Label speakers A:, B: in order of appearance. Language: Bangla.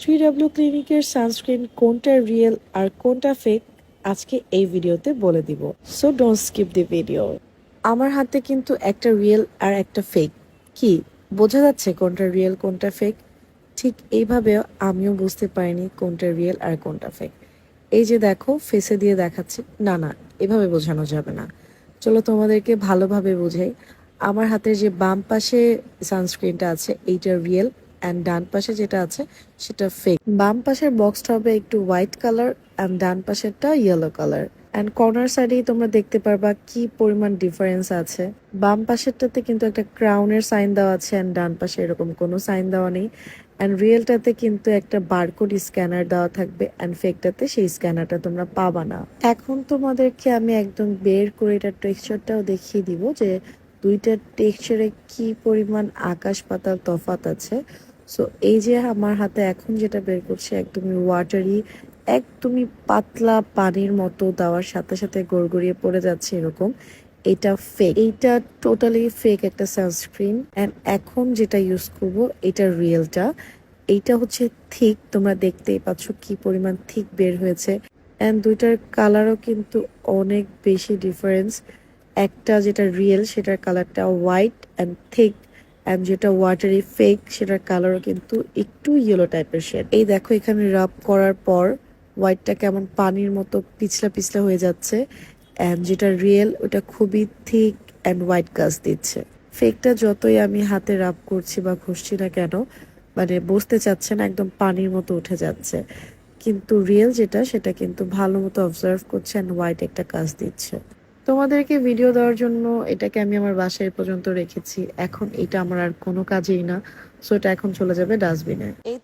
A: থ্রি ডাব্লিউ ক্লিনিকের সানস্ক্রিন কোনটা রিয়েল আর কোনটা ফেক আজকে এই ভিডিওতে বলে দিব। So don't skip the video আমার হাতে কিন্তু একটা রিয়েল আর একটা ফেক কি, বোঝা যাচ্ছে কোনটা রিয়েল, কোনটা ফেক ঠিক এইভাবে আমিও বুঝতে পারিনি কোনটা রিয়েল আর কোনটা ফেক এই যে দেখো ফেসে দিয়ে দেখাচ্ছি। না না, এভাবে বোঝানো যাবে না। চলো তোমাদেরকে ভালোভাবে বোঝাই। আমার হাতের যে বাম পাশে সানস্ক্রিনটা আছে, এইটা রিয়েল অ্যান্ড ডান পাশে যেটা আছে, সেটা ফেক বাম পাশের বক্সটা হবে একটু হোয়াইট কালার অ্যান্ড ডান পাশেরটা ইয়েলো কালার অ্যান্ড কর্নার সাইডেই তোমরা দেখতে পারবা কি পরিমাণ ডিফারেন্স আছে। বাম পাশেরটাতে কিন্তু একটা ক্রাউনের সাইন দেওয়া আছে অ্যান্ড ডান পাশে এরকম কোনো সাইন দেওয়া নেই। অ্যান্ড রিয়েলটাতে কিন্তু একটা বারকোড স্ক্যানার দেওয়া থাকবে অ্যান্ড ফেকটাতে সেই স্ক্যানারটা তোমরা পাবা না। এখন তোমাদেরকে আমি একদম বের করে এটার টেক্সচারটাও দেখিয়ে দিব যে দুইটার টেক্সচারে কি পরিমাণ আকাশ পাতাল তফাত আছে। সো এই যে আমার হাতে এখন যেটা বের করছে একদমই ওয়াটারি একদমই পাতলা পানির মতো দেওয়ার সাথে সাথে গড়গড়িয়ে পড়ে যাচ্ছে এরকম। এটা ফেক এইটা টোটালি ফেক একটা সানস্ক্রিন অ্যান্ড এখন যেটা ইউজ করব, এটা রিয়েলটা এইটা হচ্ছে থিক তোমরা দেখতেই পাচ্ছ কি পরিমাণ থিক বের হয়েছে। অ্যান্ড দুইটার কালারও কিন্তু অনেক বেশি ডিফারেন্স একটা যেটা রিয়েল সেটার কালারটা হোয়াইট অ্যান্ড থিক অ্যান্ড যেটা ওয়াটারি ফেক সেটার কালারও কিন্তু একটু ইয়েলো টাইপের শেড এই দেখো, এখানে রাব করার পর হোয়াইটটা কেমন পানির মতো পিছলা পিছলা হয়ে যাচ্ছে। অ্যান্ড যেটা রিয়েল ওটা খুবই থিক অ্যান্ড হোয়াইট কাজ দিচ্ছে। ফেকটা যতই আমি হাতে রাব করছি বা ঘষছি না কেন মানে বসতে চাচ্ছে না, একদম পানির মতো উঠে যাচ্ছে। কিন্তু রিয়েল যেটা, সেটা কিন্তু ভালো মতো অবজার্ভ করছে অ্যান্ড হোয়াইট একটা কাজ দিচ্ছে। তোমাদেরকে ভিডিও দেওয়ার জন্য এটাকে আমি আমার বাসায় পর্যন্ত রেখেছি। এখন এটা আমার আর কোনো কাজেই না। সো এটা এখন চলে যাবে ডাস্টবিনে এই